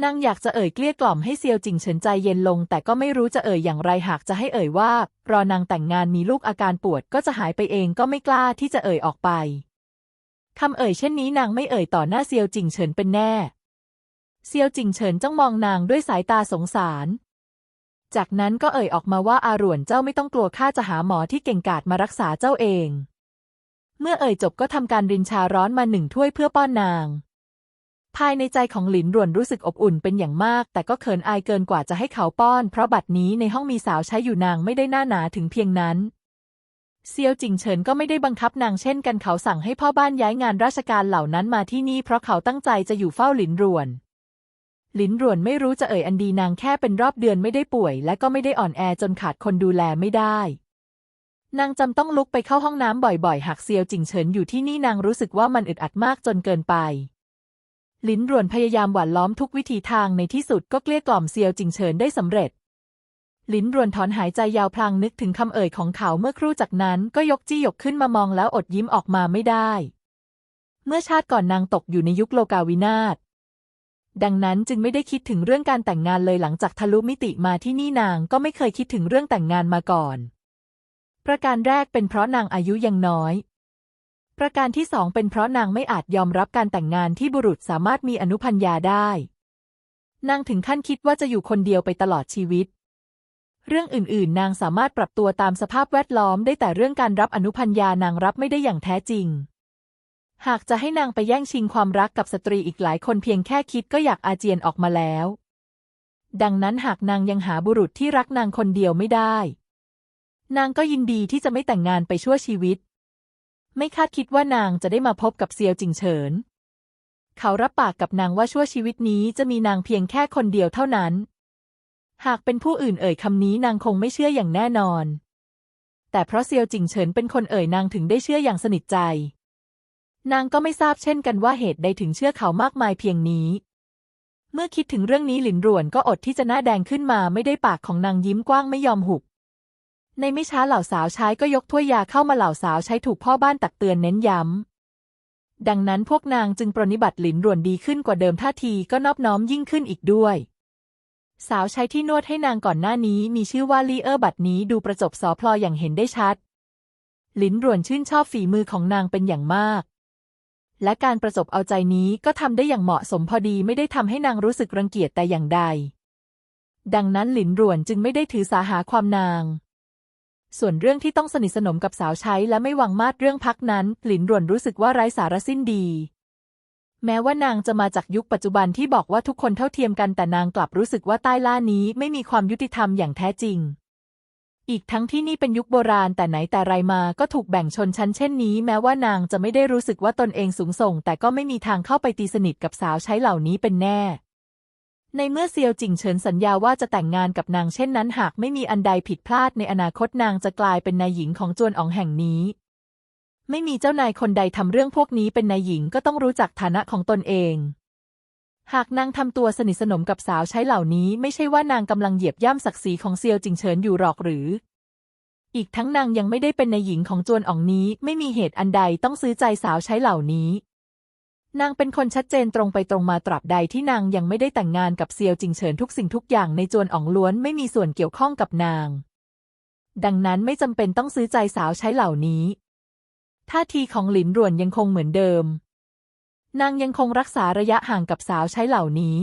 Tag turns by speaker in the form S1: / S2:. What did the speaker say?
S1: นางอยากจะเอ่ยเกลี้ยกล่อมให้เซียวจิงเฉินใจเย็นลง แต่ก็ไม่รู้จะเอ่ยอย่างไรหากจะให้เอ่ยว่า รอนางแต่งงานมีลูกอาการปวดก็จะหายไปเองก็ไม่กล้าที่จะเอ่ยออกไปคำเอ่ยเช่นนี้นางไม่เอ่ยต่อหน้าเซียวจิงเฉินเป็นแน่ เซียวจิงเฉินจ้องมองนางด้วยสายตาสงสาร จากนั้นก็เอ่ยออกมาว่าอารวนเจ้าไม่ต้องกลัวข้าจะหาหมอที่เก่งกาจมารักษาเจ้าเอง เมื่อเอ่ยจบก็ทำการรินชาร้อนมาหนึ่งถ้วยเพื่อป้อนนาง ภายในใจของหลินรวนรู้สึกอบอุ่นเป็นอย่างมาก แต่ก็เขินอายเกินกว่าจะให้เขาป้อน เพราะบัดนี้ในห้องมีสาวใช้อยู่นางไม่ได้หน้าหนาถึงเพียงนั้น เซียวจิงเฉินก็ไม่ได้บังคับนางเช่นกันเขาสั่งให้พ่อบ้านย้ายงานราชการเหล่านั้นมาที่นี่เพราะเขาตั้งใจจะอยู่เฝ้าหลินรวนหลินรวนไม่รู้จะเอ่ยอันดีนางแค่เป็นรอบเดือนไม่ได้ป่วย และก็ไม่ได้อ่อนแอจนขาดคนดูแลไม่ได้ นางจำต้องลุกไปเข้าห้องน้ำบ่อยๆ หากเซียวจิงเฉินอยู่ที่นี่นางรู้สึกว่ามันอึดอัดมากจนเกินไป ลินรวนพยายามหว่านล้อมทุกวิธีทางในที่สุดก็เกลี้ยกล่อมเซียวจิงเฉินได้สำเร็จ ลินรวนถอนหายใจยาวพลางนึกถึงคำเอ่ยของเขาเมื่อครู่จากนั้นก็ยกจี้หยกขึ้นมามองแล้วอดยิ้มออกมาไม่ได้ เมื่อชาติก่อนนางตกอยู่ในยุคโลกาวินาศดังนั้นจึงไม่ได้คิดถึงเรื่องการแต่งงานเลยหลังจากทะลุมิติมาที่นี่นางก็ไม่เคยคิดถึงเรื่องแต่งงานมาก่อน ประการแรกเป็นเพราะนางอายุยังน้อย ประการที่สองเป็นเพราะนางไม่อาจยอมรับการแต่งงานที่บุรุษสามารถมีอนุพัญญาได้ นางถึงขั้นคิดว่าจะอยู่คนเดียวไปตลอดชีวิต เรื่องอื่นๆ นางสามารถปรับตัวตามสภาพแวดล้อมได้แต่เรื่องการรับอนุพัญญานางรับไม่ได้อย่างแท้จริง หากจะให้นางไปแย่งชิงความรักกับสตรีอีกหลายคนเพียงแค่คิดก็อยากอาเจียนออกมาแล้ว ดังนั้นหากนางยังหาบุรุษที่รักนางคนเดียวไม่ได้ นางก็ยินดีที่จะไม่แต่งงานไปชั่วชีวิต ไม่คาดคิดว่านางจะได้มาพบกับเซียวจิงเฉิน เขารับปากกับนางว่าชั่วชีวิตนี้จะมีนางเพียงแค่คนเดียวเท่านั้น หากเป็นผู้อื่นเอ่ยคำนี้นางคงไม่เชื่ออย่างแน่นอน แต่เพราะเซียวจิงเฉินเป็นคนเอ่ยนางถึงได้เชื่ออย่างสนิทใจ นางก็ไม่ทราบเช่นกันว่าเหตุใดถึงเชื่อเขามากมายเพียงนี้ เมื่อคิดถึงเรื่องนี้หลินหรวนก็อดที่จะหน้าแดงขึ้นมาไม่ได้ปากของนางยิ้มกว้างไม่ยอมหุบ ในไม่ช้าเหล่าสาวใช้ก็ยกถ้วยยาเข้ามาเหล่าสาวใช้ถูกพ่อบ้านตักเตือนเน้นย้ำ ดังนั้นพวกนางจึงปรนนิบัติหลินรวนดีขึ้นกว่าเดิมท่าทีก็นอบน้อมยิ่งขึ้นอีกด้วย สาวใช้ที่นวดให้นางก่อนหน้านี้มีชื่อว่าลีเออร์บัดนี้ดูประจบสอพลออย่างเห็นได้ชัด หลินรวนชื่นชอบฝีมือของนางเป็นอย่างมาก และการประจบเอาใจนี้ก็ทำได้อย่างเหมาะสมพอดีไม่ได้ทำให้นางรู้สึกรังเกียจแต่อย่างใด ดังนั้นหลินรวนจึงไม่ได้ถือสาหาความนาง ส่วนเรื่องที่ต้องสนิทสนมกับสาวใช้และไม่วางมาดเรื่องพักนั้น หลินรวนรู้สึกว่าไร้สาระสิ้นดี แม้ว่านางจะมาจากยุคปัจจุบันที่บอกว่าทุกคนเท่าเทียมกันแต่นางกลับรู้สึกว่าใต้ล่านี้ไม่มีความยุติธรรมอย่างแท้จริง อีกทั้งที่นี่เป็นยุคโบราณแต่ไหนแต่ไรมาก็ถูกแบ่งชนชั้นเช่นนี้ แม้ว่านางจะไม่ได้รู้สึกว่าตนเองสูงส่ง แต่ก็ไม่มีทางเข้าไปตีสนิทกับสาวใช้เหล่านี้เป็นแน่ ในเมื่อเซียวจิงเฉินสัญญาว่าจะแต่งงานกับนางเช่นนั้นหากไม่มีอันใดผิดพลาดในอนาคตนางจะกลายเป็นนายหญิงของจวนอ๋องแห่งนี้ ไม่มีเจ้านายคนใดทำเรื่องพวกนี้เป็นนายหญิงก็ต้องรู้จักฐานะของตนเอง หากนางทำตัวสนิทสนมกับสาวใช้เหล่านี้ ไม่ใช่ว่านางกำลังเหยียบย่ำศักดิ์ศรีของเซียวจิงเฉินอยู่หรอกหรือ อีกทั้งนางยังไม่ได้เป็นนายหญิงของจวนอ๋องนี้ ไม่มีเหตุอันใดต้องซื้อใจสาวใช้เหล่านี้ นางเป็นคนชัดเจนตรงไปตรงมาตราบใดที่นางยังไม่ได้แต่งงานกับเซียวจิงเฉินทุกสิ่งทุกอย่างในจวนอ๋องล้วนไม่มีส่วนเกี่ยวข้องกับนาง ดังนั้นไม่จำเป็นต้องซื้อใจสาวใช้เหล่านี้ท่าทีของหลินรวนยังคงเหมือนเดิม นางยังคงรักษาระยะห่างกับสาวใช้เหล่านี้